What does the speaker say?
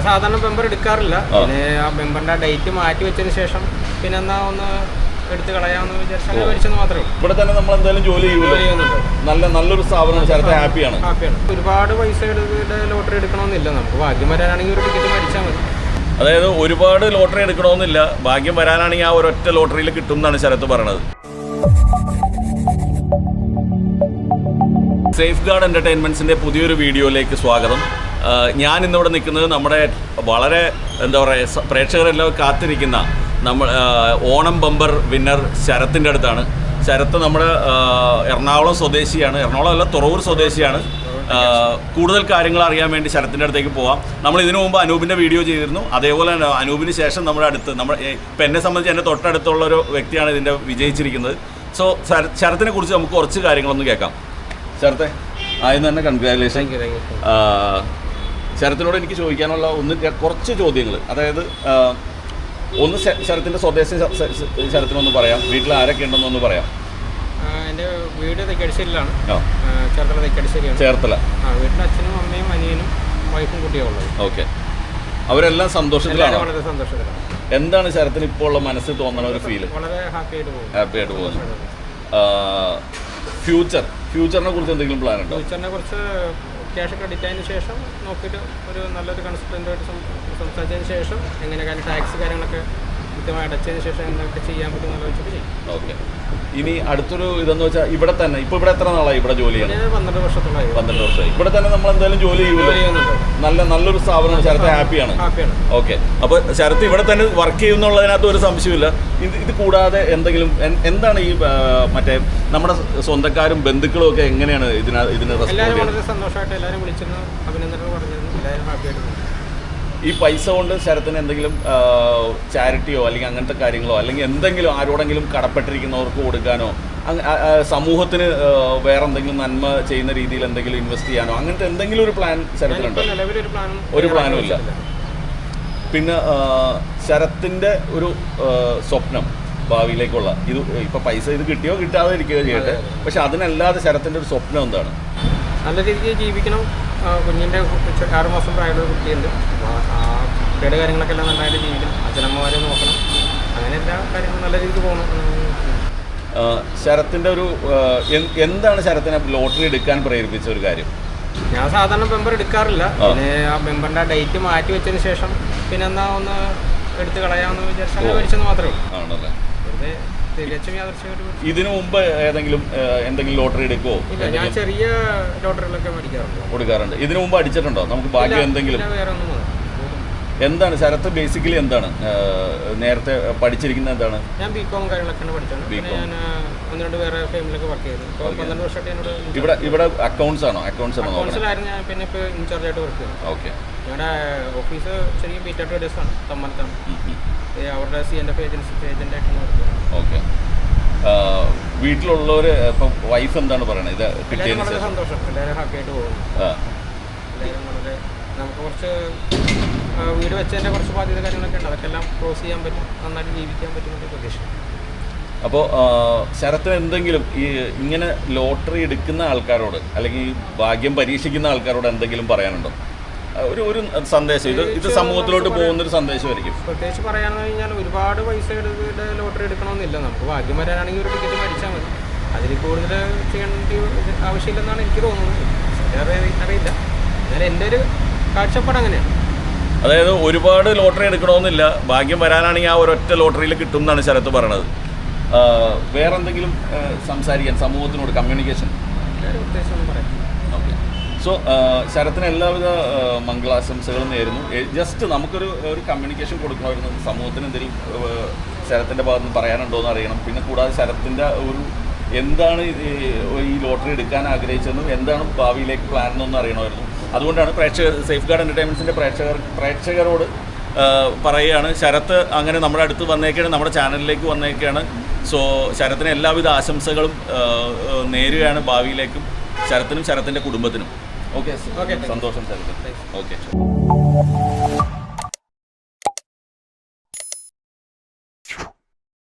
ഞാൻ സാധാരണ മെമ്പർ എടുക്കാറില്ല. പിന്നെ ആ മെമ്പറിന്റെ ഡേറ്റ് മാറ്റി വെച്ചതിന് ശേഷം പിന്നെ എന്നാ ഒന്ന് എടുത്ത് കളയാമെന്ന് വിചാരിച്ചാൽ മേടിച്ചെന്ന് മാത്രമേ ഉള്ളൂ. ഇവിടെ തന്നെ നമ്മൾ എന്തായാലും ജോലി ചെയ്യുന്നുണ്ട്. നല്ല നല്ലൊരു സ്ഥാപനം ചേർത്ത് ഹാപ്പിയാണ്. ഹാപ്പിയാണ്. ഒരുപാട് പൈസ എടുത്തിട്ട് ലോട്ടറി എടുക്കണമെന്നില്ല. നമുക്ക് ഭാഗ്യം വരാനാണെങ്കിൽ ഒരു ടിക്കറ്റ് മേടിച്ചാൽ മതി. അതായത് ഒരുപാട് ലോട്ടറി എടുക്കണമെന്നില്ല. ഭാഗ്യം വരാനാണെങ്കിൽ ആ ഒരൊറ്റ ലോട്ടറിയിൽ കിട്ടും എന്നാണ് ശരത്ത് പറയണത്. സേഫ് ഗാർഡ് എന്റർടൈൻമെന്റ്സിന്റെ പുതിയൊരു വീഡിയോയിലേക്ക് സ്വാഗതം. ഞാൻ ഇന്നിവിടെ നിൽക്കുന്നത് നമ്മുടെ വളരെ എന്താ പറയുക പ്രേക്ഷകരെല്ലാം കാത്തിരിക്കുന്ന നമ്മൾ ഓണം ബമ്പർ വിന്നർ ശരത്തിന്റെ അടുത്താണ്. ശരത്ത് നമ്മുടെ എറണാകുളം സ്വദേശിയാണ്. എറണാകുളം അല്ല തുറവൂർ സ്വദേശിയാണ്. കൂടുതൽ കാര്യങ്ങൾ അറിയാൻ വേണ്ടി ശരത്തിന്റെ അടുത്തേക്ക് പോവാം. നമ്മൾ ഇതിനു മുമ്പ് അനൂപിന്റെ വീഡിയോ ചെയ്തിരുന്നു. അതേപോലെ തന്നെ അനൂപിന് ശേഷം നമ്മുടെ അടുത്ത് നമ്മൾ ഇപ്പം എന്നെ സംബന്ധിച്ച് എന്റെ തൊട്ടടുത്തുള്ള ഒരു വ്യക്തിയാണ് ഇതിന്റെ വിജയിച്ചിരിക്കുന്നത്. സോ ശരത്തിനെ കുറിച്ച് നമുക്ക് കുറച്ച് കാര്യങ്ങളൊന്ന് കേൾക്കാം. ശരത്തെ ആദ്യം തന്നെ കൺഗ്രാജുലേഷൻ യു ശരത്തിനോട് എനിക്ക് ചോദിക്കാനുള്ള ഒന്ന് കുറച്ച് ചോദ്യങ്ങൾ അതായത് ഒന്ന് ശരത്തിന്റെ സ്വദേശം ശരത്തിനൊന്ന് പറയാം. വീട്ടിൽ ആരൊക്കെ ഉണ്ടെന്നൊന്ന് പറയാം. എന്റെ വീട് തെക്കടിശ്ശേരിയിലാണ്. ചേർത്തല തെക്കടിശ്ശേരിയാണ്. ചേർത്തല. ആ വീട്ടിൽ അച്ഛനും അമ്മയും അനിയനും വൈഫും കുട്ടിയും ഉള്ളത്. ഓക്കെ. അവരെല്ലാം സന്തോഷത്തിലാണ്? വളരെ സന്തോഷത്തിലാണ്. എന്താണ് ശരത്തിന് ഇപ്പോൾ ഉള്ള മനസ്സിൽ തോന്നണ ഒരു ഫീൽ വളരെ ഹാപ്പി ആയിട്ട് പോകും ഹാപ്പി ആയിട്ട് പോകുന്നു. ഫ്യൂച്ചർ ഫ്യൂച്ചറിനെ കുറിച്ച് എന്തെങ്കിലും പ്ലാൻ ഉണ്ടോ? ഫ്യൂച്ചറിനെ കുറിച്ച് ക്യാഷ് ക്രെഡിറ്റ് ആയതിനു ശേഷം നോക്കിയിട്ട് ഒരു നല്ലൊരു കൺസൾട്ടന്റായിട്ട് സംസാരിച്ചതിന് ശേഷം എങ്ങനെ കാര്യം ടാക്സ് കാര്യങ്ങളൊക്കെ കൃത്യമായി അടച്ചതിന് ശേഷം എന്തൊക്കെ ചെയ്യാൻ പറ്റും ആലോചിച്ചിട്ട് ചെയ്യും. ഓക്കെ. ഇനി അടുത്തൊരു ഇതെന്ന് വെച്ചാൽ ഇവിടെ തന്നെ ഇപ്പൊ ഇവിടെ എത്ര നാളായി ഇവിടെ ജോലി ചെയ്യണം പന്ത്രണ്ട് വർഷത്തോളമായി. പന്ത്രണ്ട് വർഷമായി. ഇവിടെ തന്നെ നമ്മൾ എന്തായാലും ജോലി ചെയ്യുമല്ലോ? നല്ല നല്ലൊരു സ്ഥാപനം ശരത്ത് ഹാപ്പിയാണ്. ഓക്കെ. അപ്പൊ ശരത്ത് ഇവിടെ തന്നെ വർക്ക് ചെയ്യുന്നുള്ളതിനകത്ത് ഒരു സംശയമില്ല ഇത് ഇത് കൂടാതെ എന്തെങ്കിലും എന്താണ് ഈ മറ്റേ നമ്മുടെ സ്വന്തക്കാരും ബന്ധുക്കളും ഒക്കെ എങ്ങനെയാണ് ഇതിന ഇതിന് വളരെ സന്തോഷമായിട്ട് എല്ലാവരും വിളിച്ചിരുന്നു അഭിനന്ദനങ്ങൾ പറഞ്ഞിരുന്നു എല്ലാവരും ഹാപ്പി ആയിട്ട് പോകും ഈ പൈസ കൊണ്ട് ശരത്തിന് എന്തെങ്കിലും ചാരിറ്റിയോ അല്ലെങ്കിൽ അങ്ങനത്തെ കാര്യങ്ങളോ അല്ലെങ്കിൽ എന്തെങ്കിലും ആരോടെങ്കിലും കടപ്പെട്ടിരിക്കുന്നവർക്ക് കൊടുക്കാനോ സമൂഹത്തിന് വേറെ എന്തെങ്കിലും നന്മ ചെയ്യുന്ന രീതിയിൽ എന്തെങ്കിലും ഇൻവെസ്റ്റ് ചെയ്യാനോ അങ്ങനത്തെ എന്തെങ്കിലും ഒരു പ്ലാൻ ശരത്തിനുണ്ടോ ഒരു പ്ലാനും ഇല്ല. പിന്നെ ശരത്തിന്റെ ഒരു സ്വപ്നം ഭാവിയിലേക്കുള്ള ഇത് ഇപ്പൊ പൈസ ഇത് കിട്ടിയോ കിട്ടാതെ ഇരിക്കുകയോ ചെയ്യട്ടെ പക്ഷെ അതിനല്ലാതെ ശരത്തിന്റെ ഒരു സ്വപ്നം എന്താണ്? നല്ല രീതിയിൽ ജീവിക്കണം. കുഞ്ഞിന്റെ ആറുമാസം ആറ് മാസം പ്രായമുള്ള കുട്ടിയുണ്ട്. അപ്പോൾ ആ കുട്ടിയുടെ കാര്യങ്ങളൊക്കെ എല്ലാം നന്നായിട്ട് ജീവിക്കണം അച്ഛനമ്മമാരെ നോക്കണം. അങ്ങനെ എല്ലാ കാര്യങ്ങളും നല്ല രീതിയിൽ പോകണം ശരത്തിന്റെ ശരത്തിന്റെ ഒരു എന്താണ് ശരത്തിനെ ലോട്ടറി എടുക്കാൻ പ്രേരിപ്പിച്ച ഒരു കാര്യം? ഞാൻ സാധാരണ മെമ്പർ എടുക്കാറില്ല. പിന്നെ ആ മെമ്പറിന്റെ ഡേറ്റ് മാറ്റി വെച്ചതിന് ശേഷം പിന്നെ എന്നാ ഒന്ന് എടുത്ത് കളയാമെന്ന് വിചാരിച്ചാൽ. മേടിച്ചെന്ന് മാത്രമേ ഉള്ളൂ. ആണല്ലേ. വെറുതെ. ഇതിനു മുമ്പ് ഏതെങ്കിലും എന്തെങ്കിലും ലോട്ടറി എടുക്കുവോ? ഞാൻ ചെറിയ ലോട്ടറികളൊക്കെ മേടിക്കാറുണ്ട്. കൊടുക്കാറുണ്ട്. ഇതിനു മുമ്പ് അടിച്ചിട്ടുണ്ടോ? നമുക്ക് ഭാഗ്യം എന്തെങ്കിലും. എന്താണ് ശരത്ത് ബേസിക്കലി എന്താണ്? നേരത്തെ പഠിച്ചിരിക്കുന്നത് എന്താണ്? ഞാൻ ബികോം കാര്യങ്ങളൊക്കെ പഠിച്ചത്. വേറെ ഫേമിലൊക്കെ വർക്ക് ചെയ്തു ഇവിടെ ഇവിടെ അക്കൗണ്ട്സ് ആണോ? അക്കൗണ്ട്സ് ആണോ ഞാൻ പിന്നെ ഇപ്പോൾ ഇൻചാർജ് ആയിട്ട് വർക്ക് ചെയ്യുന്നത് ഓക്കെ ഞങ്ങളുടെ ഓഫീസ് ചെറിയ ബീറ്റ് ട്രേഡേഴ്സ് ആണ്. തമ്മാനത്താണ് അവരുടെ സി എന്റെ ചെയ്യുന്നത് ഓക്കെ. വീട്ടിലുള്ളവർ ഇപ്പം വൈഫ് എന്താണ് പറയണത് ഇത് കിട്ടിയതിന് വളരെ ശേഷം. സന്തോഷം. എല്ലാവരും ഹാപ്പി ആയിട്ട് പോകുന്നു. ആ, എല്ലാവരും വളരെ നമുക്ക് കുറച്ച് ആ, വീട് വെച്ചതിന്റെ കുറച്ച് ബാധ്യത കാര്യങ്ങളൊക്കെ ഉണ്ട്. അതൊക്കെ എല്ലാം ക്ലോസ് ചെയ്യാൻ പറ്റും. നന്നായിട്ട് ജീവിക്കാൻ പറ്റുമെന്നൊക്കെ പ്രതീക്ഷ. അപ്പോൾ ശരത്തിന് എന്തെങ്കിലും ഈ ഇങ്ങനെ ലോട്ടറി എടുക്കുന്ന ആൾക്കാരോട് അല്ലെങ്കിൽ ഈ ഭാഗ്യം പരീക്ഷിക്കുന്ന ആൾക്കാരോട് എന്തെങ്കിലും പറയാനുണ്ടോ? ഒരു ഒരു സന്ദേശം. ഇത് ഇത് സമൂഹത്തിലോട്ട് പോകുന്ന ഒരു സന്ദേശമായിരിക്കും. പ്രത്യേകിച്ച് പറയാന്ന് കഴിഞ്ഞാൽ ഒരുപാട് പൈസ എടുത്തിട്ട് ലോട്ടറി എടുക്കണമെന്നില്ല. നമുക്ക് ഭാഗ്യം വരാനാണെങ്കിൽ ഒരു ടിക്കറ്റ് മേടിച്ചാൽ മതി. അതിൽ കൂടുതൽ ചെയ്യേണ്ട ആവശ്യമില്ലെന്നാണ് എനിക്ക് തോന്നുന്നത്. അറിയില്ല. എന്നാലും എന്റെ ഒരു കാഴ്ചപ്പാട് അങ്ങനെയാണ്. അതായത് ഒരുപാട് ലോട്ടറി എടുക്കണമെന്നില്ല. ഭാഗ്യം വരാനാണെങ്കിൽ ആ ഒരൊറ്റ ലോട്ടറിയിൽ കിട്ടും എന്നാണ് ശരത്ത് പറയണത്. വേറെന്തെങ്കിലും വേറെ എന്തെങ്കിലും സംസാരിക്കാൻ സമൂഹത്തിനോട് കമ്മ്യൂണിക്കേഷൻ ഉദ്ദേശം പറയാം സോ ശരത്തിന് എല്ലാവിധ മംഗളാശംസകളും നേരുന്നു. ജസ്റ്റ് നമുക്കൊരു ഒരു കമ്മ്യൂണിക്കേഷൻ കൊടുക്കണമായിരുന്നു സമൂഹത്തിന് എന്തെങ്കിലും ആ, ശരത്തിന്റെ ഭാഗത്ത് നിന്ന് പറയാനുണ്ടോ എന്ന് അറിയണം. പിന്നെ കൂടാതെ ശരത്തിന്റെ ഒരു എന്താണ് ഈ ലോട്ടറി എടുക്കാൻ ആഗ്രഹിച്ചതെന്നും എന്താണ് ഭാവിയിലേക്ക് പ്ലാൻ എന്നൊന്നും അറിയണമായിരുന്നു. അതുകൊണ്ടാണ് പ്രേക്ഷകർ സേഫ് ഗാർഡ് എന്റർടൈൻമെന്റ്സിന്റെ പ്രേക്ഷകർ പ്രേക്ഷകരോട് പറയുകയാണ്. ശരത്ത് അങ്ങനെ നമ്മുടെ അടുത്ത് വന്നേക്കാണ് നമ്മുടെ ചാനലിലേക്ക് വന്നേക്കാണ്. സോ ശരത്തിന് എല്ലാവിധ ആശംസകളും നേരുകയാണ് ഭാവിയിലേക്കും ശരത്തിനും ശരത്തിന്റെ കുടുംബത്തിനും. ഓക്കെ Okay, സന്തോഷം ശരത്ത് Thanks. ഓക്കെ